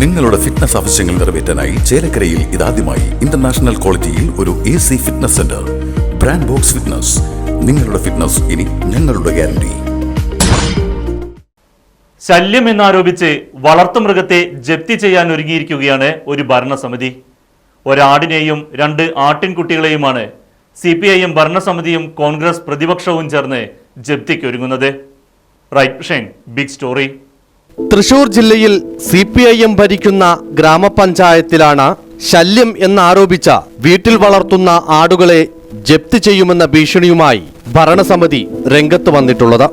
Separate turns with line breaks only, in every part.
നിങ്ങളുടെ ഫിറ്റ്നസ് ആവശ്യങ്ങൾ നിറവേറ്റാനായി ചേലക്കരയിൽ ഇതാദ്യമായി ഇന്റർനാഷണൽ ക്വാളിറ്റിയിൽ ഒരു A C fitness centre brand box fitness നിങ്ങളുടെ ഫിറ്റ്നസ് ഇനി ഞങ്ങളുടെ ഗ്യാരണ്ടി
ശല്യം എന്നാരോപിച്ച് വളർത്തുമൃഗത്തെ ജപ്തി ചെയ്യാൻ ഒരുങ്ങിയിരിക്കുകയാണ് ഒരു ഭരണസമിതി. ഒരാടിനെയും രണ്ട് ആട്ടിൻകുട്ടികളെയുമാണ് സി പി ഐ എം ഭരണസമിതിയും കോൺഗ്രസ് പ്രതിപക്ഷവും ചേർന്ന് ജപ്തിക്ക് ജപ്തിക്കൊരുങ്ങുന്നത് right vision big story.
Thrissur ജില്ലയിൽ സി പി ഐ എം ഭരിക്കുന്ന ഗ്രാമപഞ്ചായത്തിലാണ് ശല്യം എന്നാരോപിച്ച വീട്ടിൽ വളർത്തുന്ന ആടുകളെ ജപ്തി ചെയ്യുമെന്ന ഭീഷണിയുമായി ഭരണസമിതി രംഗത്ത് വന്നിട്ടുള്ളത്.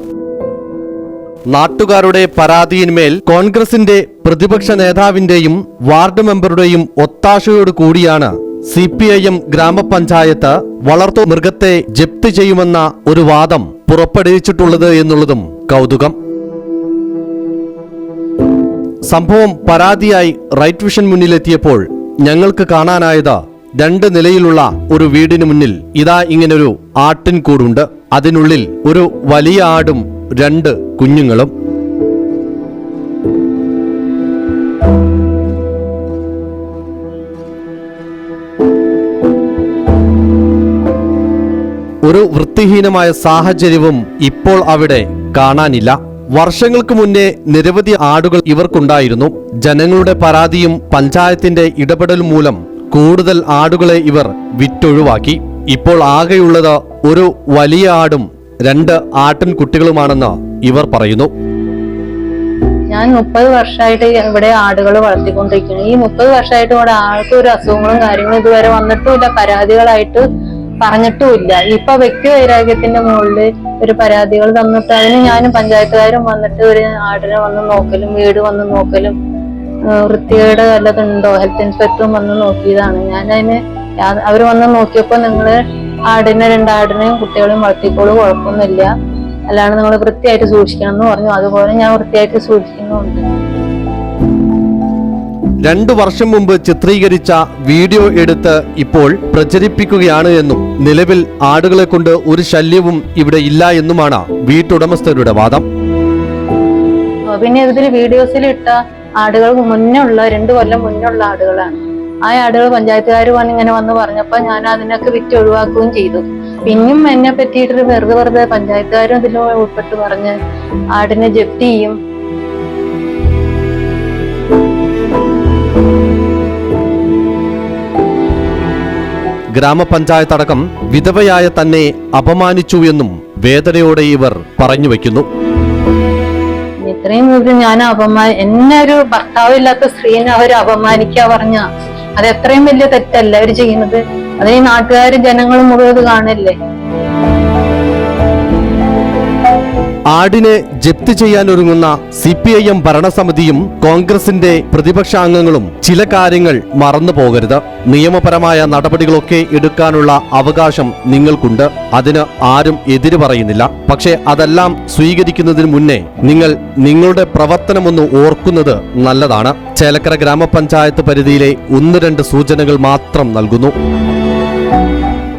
നാട്ടുകാരുടെ പരാതിയിന്മേൽ കോൺഗ്രസിന്റെ പ്രതിപക്ഷ നേതാവിന്റെയും വാർഡ് മെമ്പറുടെയും ഒത്താശയോട് കൂടിയാണ് സി പി ഐ എം ഗ്രാമപഞ്ചായത്ത് വളർത്തു മൃഗത്തെ ജപ്തി ചെയ്യുമെന്ന ഒരു വാദം പുറപ്പെടുവിച്ചിട്ടുള്ളത് എന്നുള്ളതും കൗതുകം. സംഭവം പരാതിയായി റൈറ്റ് വിഷൻ മുന്നിലെത്തിയപ്പോൾ ഞങ്ങൾക്ക് കാണാനായത് രണ്ട് നിലയിലുള്ള ഒരു വീടിന് മുന്നിൽ. ഇതാ ഇങ്ങനൊരു ആട്ടിൻകൂടുണ്ട്. അതിനുള്ളിൽ ഒരു വലിയ ആടും രണ്ട് കുഞ്ഞുങ്ങളും. ഒരു വൃത്തിഹീനമായ സാഹചര്യവും ഇപ്പോൾ അവിടെ കാണാനില്ല. വർഷങ്ങൾക്ക് മുന്നേ നിരവധി ആടുകൾ ഇവർക്കുണ്ടായിരുന്നു. ജനങ്ങളുടെ പരാതിയും പഞ്ചായത്തിന്റെ ഇടപെടൽ മൂലം കൂടുതൽ ആടുകളെ ഇവർ വിറ്റൊഴിവാക്കി. ഇപ്പോൾ ആകെയുള്ളത് ഒരു വലിയ ആടും രണ്ട് ആട്ടിൻ കുട്ടികളുമാണെന്ന് ഇവർ പറയുന്നു.
ഞാൻ മുപ്പത് വർഷമായിട്ട് ഇവിടെ ആടുകൾ വളർത്തിക്കൊണ്ടിരിക്കുന്നു. ഈ മുപ്പത് വർഷമായിട്ട് ഇവിടെ ആൾക്ക് ഒരു അസുഖങ്ങളും കാര്യങ്ങളും ഇതുവരെ വന്നിട്ടുമില്ല. പരാതികളായിട്ട് പറഞ്ഞിട്ടുമില്ല. ഇപ്പൊ വ്യക്തി വൈരാഗ്യത്തിന്റെ മുകളിൽ ഒരു പരാതികൾ തന്നിട്ട് അതിന് ഞാനും പഞ്ചായത്തുകാരും വന്നിട്ട് ഒരു ആടിനെ വന്ന് നോക്കലും വീട് വന്ന് നോക്കലും വൃത്തികേട് വല്ലതുണ്ടോ? ഹെൽത്ത് ഇൻസ്പെക്ടറും വന്ന് നോക്കിയതാണ്. ഞാൻ അതിന് അവർ വന്ന് നോക്കിയപ്പോ നിങ്ങൾ ആടിനെ രണ്ടാടിനെയും കുട്ടികളെയും വളർത്തിക്കോളൂ കുഴപ്പമൊന്നുമില്ല. അല്ലാണ്ട് നിങ്ങൾ വൃത്തിയായിട്ട് സൂക്ഷിക്കണം എന്ന് പറഞ്ഞു. അതുപോലെ ഞാൻ വൃത്തിയായിട്ട് സൂക്ഷിക്കുന്നുണ്ട്
രണ്ടു വർഷം മുമ്പ് ചിത്രീകരിച്ച വീഡിയോ എടുത്ത് ഇപ്പോൾ പ്രചരിപ്പിക്കുകയാണ് എന്നും നിലവിൽ ആടുകളെ കൊണ്ട് ഒരു ശല്യവും ഇവിടെ ഇല്ല എന്നുമാണ് വീട്ടുടമസ്ഥരുടെ വാദം.
പിന്നെ ഇതിൽ വീഡിയോസിൽ ഇട്ട ആടുകൾ മുന്നേ ഉള്ള രണ്ടു കൊല്ലം മുന്നേ ഉള്ള ആടുകളാണ്. ആ ആടുകൾ പഞ്ചായത്തുകാർ വന്ന് ഇങ്ങനെ വന്ന് പറഞ്ഞപ്പോ ഞാൻ അതിനൊക്കെ വിറ്റ് ഒഴിവാക്കുകയും ചെയ്തു. പിന്നെയും എന്നെ പറ്റിയിട്ട് വെറുതെ വെറുതെ പഞ്ചായത്തുകാരും ഇതിൽ ഉൾപ്പെട്ട് പറഞ്ഞ് ആടിനെ ജപ്തി ചെയ്യും.
ഗ്രാമപഞ്ചായത്ത് അടക്കം വിധവയായ തന്നെ അപമാനിച്ചു എന്നും വേദനയോടെ ഇവർ പറഞ്ഞു വെക്കുന്നു
ഇത്രയും ദൂരം ഞാൻ അപമാ എന്നെ ഒരു ഭർത്താവില്ലാത്ത സ്ത്രീനെ അവർ അപമാനിക്കുക പറഞ്ഞ? അത് എത്രയും വലിയ തെറ്റല്ല അവർ ചെയ്യുന്നത്? അതിന് നാട്ടുകാരും ജനങ്ങളും മുഴുവൻ കാണല്ലേ?
ആടിനെ ജപ്തി ചെയ്യാനൊരുങ്ങുന്ന സി പി ഐ എം ഭരണസമിതിയും കോൺഗ്രസിന്റെ പ്രതിപക്ഷാംഗങ്ങളും ചില കാര്യങ്ങൾ മറന്നു പോകരുത്. നിയമപരമായ നടപടികളൊക്കെ എടുക്കാനുള്ള അവകാശം നിങ്ങൾക്കുണ്ട്. അതിന് ആരും എതിര് പറയുന്നില്ല. പക്ഷേ അതെല്ലാം സ്വീകരിക്കുന്നതിന് മുന്നേ നിങ്ങൾ നിങ്ങളുടെ പ്രവർത്തനമൊന്ന് ഓർക്കുന്നത് നല്ലതാണ്. ചേലക്കര ഗ്രാമപഞ്ചായത്ത് പരിധിയിലെ ഒന്ന് രണ്ട് സൂചനകൾ മാത്രം നൽകുന്നു.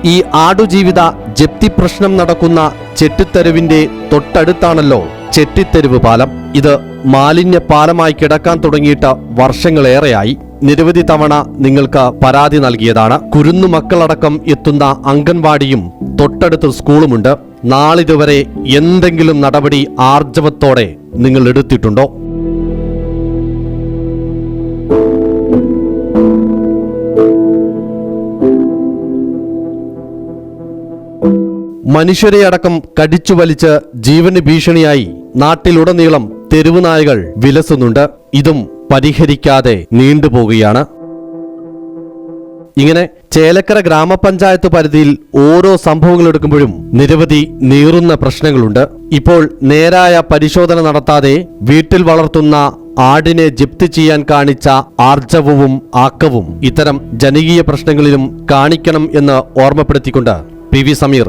ഈ ആടുജീവിത ജപ്തി പ്രശ്നം നടക്കുന്ന ചെട്ടിത്തെരുവിന്റെ തൊട്ടടുത്താണല്ലോ ചെട്ടിത്തെരുവ് പാലം. ഇത് മാലിന്യ പാലമായി കിടക്കാൻ തുടങ്ങിയിട്ട് വർഷങ്ങളേറെയായി. നിരവധി തവണ നിങ്ങൾക്ക് പരാതി നൽകിയതാണ്. കുരുന്നു മക്കളടക്കം എത്തുന്ന അംഗൻവാടിയും തൊട്ടടുത്ത് സ്കൂളുമുണ്ട്. നാളിതുവരെ എന്തെങ്കിലും നടപടി ആർജവത്തോടെ നിങ്ങൾ എടുത്തിട്ടുണ്ടോ? മനുഷ്യരെ അടക്കം കടിച്ചു വലിച്ച് ജീവന് ഭീഷണിയായി നാട്ടിലുടനീളം തെരുവ് നായകൾ വിലസുന്നുണ്ട്. ഇതും പരിഹരിക്കാതെ നീണ്ടുപോകുകയാണ് ഇങ്ങനെ ചേലക്കര ഗ്രാമപഞ്ചായത്ത് പരിധിയിൽ ഓരോ സംഭവങ്ങൾ എടുക്കുമ്പോഴും നിരവധി നീറുന്ന പ്രശ്നങ്ങളുണ്ട്. ഇപ്പോൾ നേരായ പരിശോധന നടത്താതെ വീട്ടിൽ വളർത്തുന്ന ആടിനെ ജപ്തി ചെയ്യാൻ കാണിച്ച ആർജവവും ആക്കവും ഇത്തരം ജനകീയ പ്രശ്നങ്ങളിലും കാണിക്കണം എന്ന് ഓർമ്മപ്പെടുത്തിക്കൊണ്ട് P V Sameer